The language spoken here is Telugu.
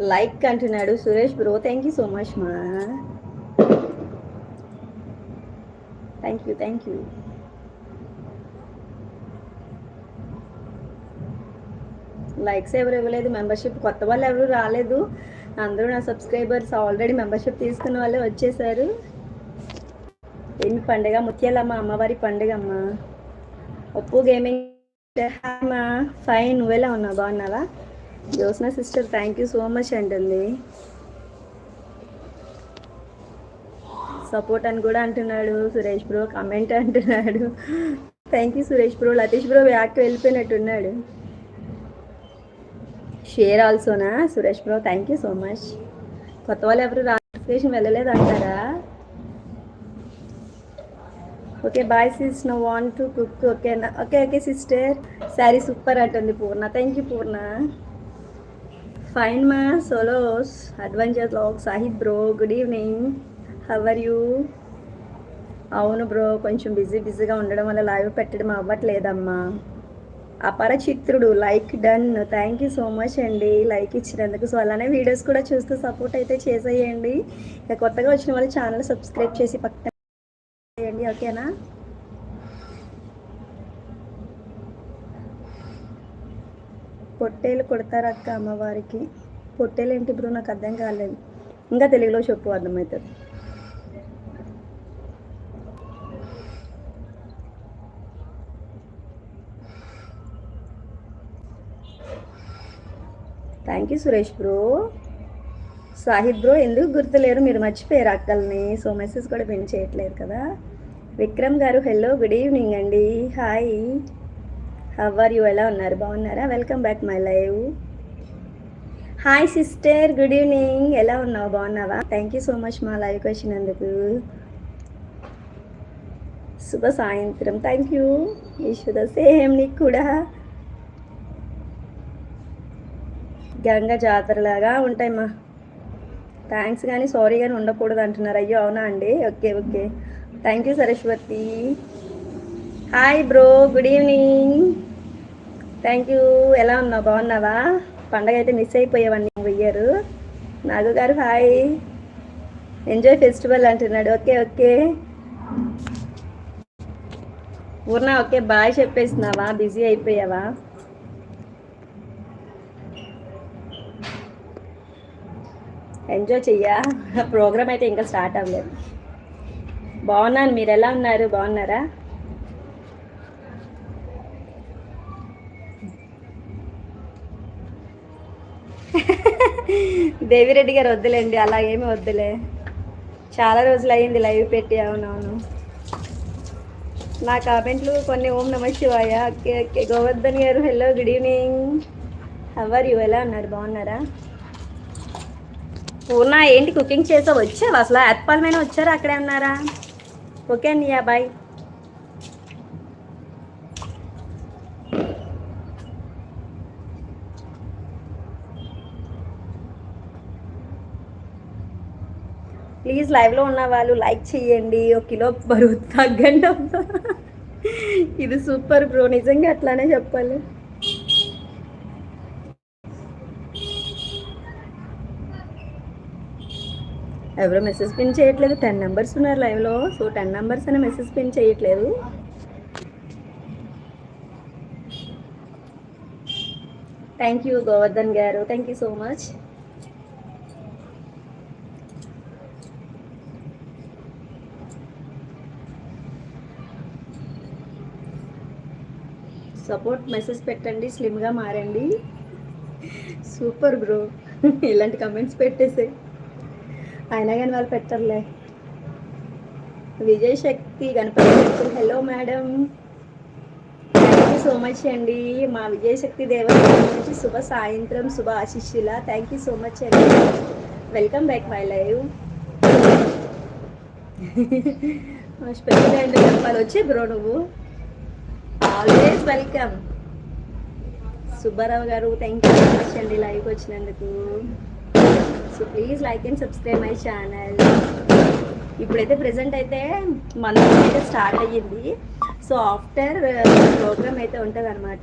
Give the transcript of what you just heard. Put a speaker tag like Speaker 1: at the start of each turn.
Speaker 1: లైక్ అంటున్నాడు Suresh bro. Thank you so much మా. Thank you thank you likes ఎవరు ఇవ్వలేదు మెంబర్షిప్ కొత్త వాళ్ళు ఎవరు రాలేదు. అందరూ నా సబ్స్క్రైబర్స్ ఆల్రెడీ మెంబర్షిప్ తీసుకున్న వాళ్ళే వచ్చేసారు. ఏమి పండుగ ముత్యాలమ్మ అమ్మవారి పండుగ అమ్మ. ఒప్పు గేమింగ్ అమ్మా ఫైన్ నువ్వెలా ఉన్నావు? బాగున్నావా? Jyotsna sister thank you so much అంటుంది. సపోర్ట్ అని కూడా అంటున్నాడు సురేష్ బ్రో కమెంట్ అంటున్నాడు. Thank you Suresh bro Latish bro back వెళ్ళిపోయినట్టున్నాడు. Share ఆల్సోనా Suresh bro thank you so much కొత్త వాళ్ళు ఎవరు రాజేషన్ వెళ్ళలేదు అంటారా? Okay bye sis no want to cook ఓకేనా okay okay sister saree super అంటుంది Purna thank you Purna. Fine మా solos adventure log Sahid bro good evening how are you అవును బ్రో కొంచెం బిజీ బిజీగా ఉండడం వల్ల లైవ్ పెట్టడం అవ్వట్లేదమ్మా. అపరచిత్రుడు. Like done thank you so much అండి. లైక్ ఇచ్చినందుకు. సో అలానే వీడియోస్ కూడా చూస్తూ సపోర్ట్ అయితే చేసేయండి. ఇక కొత్తగా వచ్చిన వాళ్ళు ఛానల్ సబ్స్క్రైబ్ చేసి పక్కన చేయండి. ఓకేనా పొట్టేలు కొడతారక్క అమ్మవారికి. పొట్టేలు ఏంటి బ్రో? నాకు అర్థం కాలేదు. ఇంకా తెలుగులో చెప్పు అర్థమవుతుంది. Thank you Suresh bro Sahid bro ఎందుకు గుర్తులేరు? మీరు మర్చిపోయారు అక్కల్ని. సో మెసేజ్ కూడా పెంచేయట్లేరు చేయట్లేదు కదా. Vikram garu hello good evening అండి. హాయ్ హవర్ యూ ఎలా ఉన్నారు? బాగున్నారా? Welcome back my live hi sister good evening ఎలా ఉన్నావు? బాగున్నావా? థ్యాంక్ యూ సో మచ్ మా లైవ్కి వచ్చినందుకు శుభ సాయంత్రం. థ్యాంక్ యూ ఈశ్వర సేమ్ నీకు కూడా. గంగ జాతరలాగా ఉంటాయమ్మా. థ్యాంక్స్ కానీ సారీ కానీ ఉండకూడదు అంటున్నారు. అయ్యో అవునా అండి? Okay okay thank you Saraswathi hi bro good evening thank you ఎలా ఉన్నావు? బాగున్నావా? పండగ అయితే మిస్ అయిపోయావని వెయ్యారు. నాగు గారు హాయ్ ఎంజాయ్ ఫెస్టివల్ అంటున్నాడు. Okay okay Purna okay bye చెప్పేసినావా busy అయిపోయావా? ఎంజాయ్ చెయ్యా. ప్రోగ్రామ్ అయితే ఇంకా స్టార్ట్ అవ్వలేదు. బాగున్నాను. మీరు ఎలా ఉన్నారు? బాగున్నారా? దేవిరెడ్డి గారు వద్దులేండి అలా ఏమి వద్దులే. చాలా రోజులు అయ్యింది లైవ్ పెట్టి అవునవును. నా కామెంట్లు కొన్ని ఓం నమ శివాయ Govardhan garu hello good evening how are you ఎలా ఉన్నారు? బాగున్నారా? పూర్ణ ఏంటి కుకింగ్ చేసా వచ్చావు? అసలు అత్పాలమైన వచ్చారా? అక్కడే ఉన్నారా? ఓకే అండి యా బాయ్ ప్లీజ్ లైవ్లో ఉన్న వాళ్ళు లైక్ చేయండి ఒక కిలో బరువు తగ్గండి ఇది సూపర్ బ్రో. నిజంగా అట్లానే చెప్పాలి. ఎవరో మెసేజ్ పిన్ చేయట్లేదు? టెన్ నెంబర్స్ ఉన్నారు లైవ్లో. సో టెన్ నెంబర్స్ అనే మెసేజ్ పిన్ చేయట్లేదు. థ్యాంక్ యూ గోవర్ధన్ గారు. Thank you so much support message పెట్టండి స్లిమ్గా మారండి. Super bro. ఇలాంటి కమెంట్స్ పెట్టేసే అయినా కానీ వాళ్ళు పెట్టర్లే. Vijay Shakti Ganapati hello madam thank you so much అండి. మా విజయశక్తి దేవాలయం నుంచి శుభ సాయంత్రం శుభ ఆశిష్యుల. థ్యాంక్ యూ సో మచ్ అండి. Welcome back my live special ఏంటో చెప్పాలి. వచ్చి బ్రో నువ్వు. ఆల్వేస్ వెల్కమ్ సుబ్బారావు గారు థ్యాంక్ యూ సో మచ్ అండి లైవ్కి వచ్చినందుకు so please like and subscribe my channel ఇప్పుడైతే ప్రెసెంట్ అయితే మన అయితే స్టార్ట్ అయ్యింది సో ఆఫ్టర్ ప్రోగ్రామ్ అయితే ఉంటుంది అనమాట